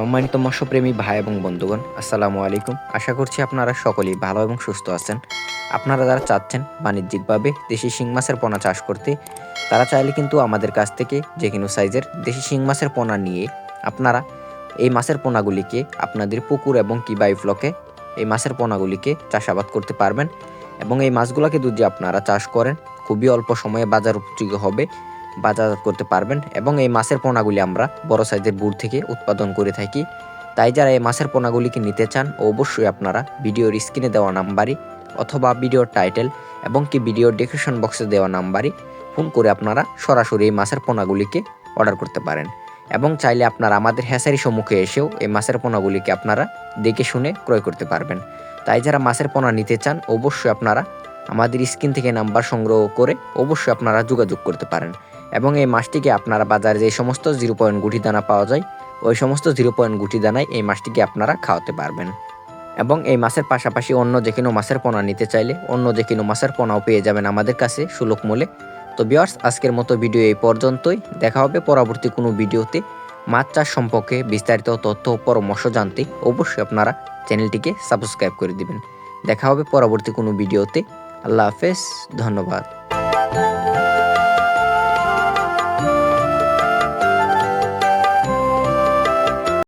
সম্মানিত মৎস্যপ্রেমী ভাই এবং বন্ধুগণ, আসসালামু আলাইকুম। আশা করছি আপনারা সকলেই ভালো এবং সুস্থ আছেন। আপনারা যারা চাচ্ছেন বাণিজ্যিকভাবে দেশি শিং মাছের পোনা চাষ করতে, তারা চাইলে কিন্তু আমাদের কাছ থেকে যে কোনো সাইজের দেশি শিং মাছের পোনা নিয়ে আপনারা এই মাছের পোনাগুলিকে আপনাদের পুকুর এবং কি বাইফ্লকে এই মাছের পোনাগুলিকে চাষাবাদ করতে পারবেন এবং এই মাছগুলোকে যদি আপনারা চাষ করেন, খুবই অল্প সময়ে বাজার উপযোগী হবে। বাজার করতে পারবেন এবং এই মাছের পোনাগুলি আমরা বড় সাইজের বুড় থেকে উৎপাদন করে থাকি। তাই যারা এই মাছের পোনাগুলিকে নিতে চান, অবশ্যই আপনারা ভিডিওর স্ক্রিনে দেওয়া নাম্বারই অথবা ভিডিওর টাইটেল এবং কি ভিডিওর ডেসক্রিপশন বক্সে দেওয়া নাম্বারই ফোন করে আপনারা সরাসরি এই মাছের পোনাগুলিকে অর্ডার করতে পারেন। এবং চাইলে আপনারা আমাদের হ্যাসারি সম্মুখে এসেও এই মাছের পোনাগুলিকে আপনারা দেখে শুনে ক্রয় করতে পারবেন। তাই যারা মাছের পোনা নিতে চান, অবশ্যই আপনারা আমাদের স্ক্রিন থেকে নাম্বার সংগ্রহ করে অবশ্যই আপনারা যোগাযোগ করতে পারেন। এবং এই মাছটিকে আপনারা বাজারে যে সমস্ত জিরো পয়েন্ট গুটি দানা পাওয়া যায়, ওই সমস্ত জিরো পয়েন্ট গুটি দানায় এই মাছটিকে আপনারা খাওয়াতে পারবেন। এবং এই মাছের পাশাপাশি অন্য যে কোনো মাছের পোনা নিতে চাইলে অন্য যে কোনো মাছের পোনাও পেয়ে যাবেন আমাদের কাছে সুলভ মূল্যে। তো বিয়ার্স আজকের মতো ভিডিও এই পর্যন্তই। দেখা হবে পরবর্তী কোনো ভিডিওতে। মাছ চাষ সম্পর্কে বিস্তারিত তথ্য ও পরামর্শ জানতে অবশ্যই আপনারা চ্যানেলটিকে সাবস্ক্রাইব করে দিবেন। দেখা হবে পরবর্তী কোনো ভিডিওতে। আল্লাহ হাফেজ, ধন্যবাদ।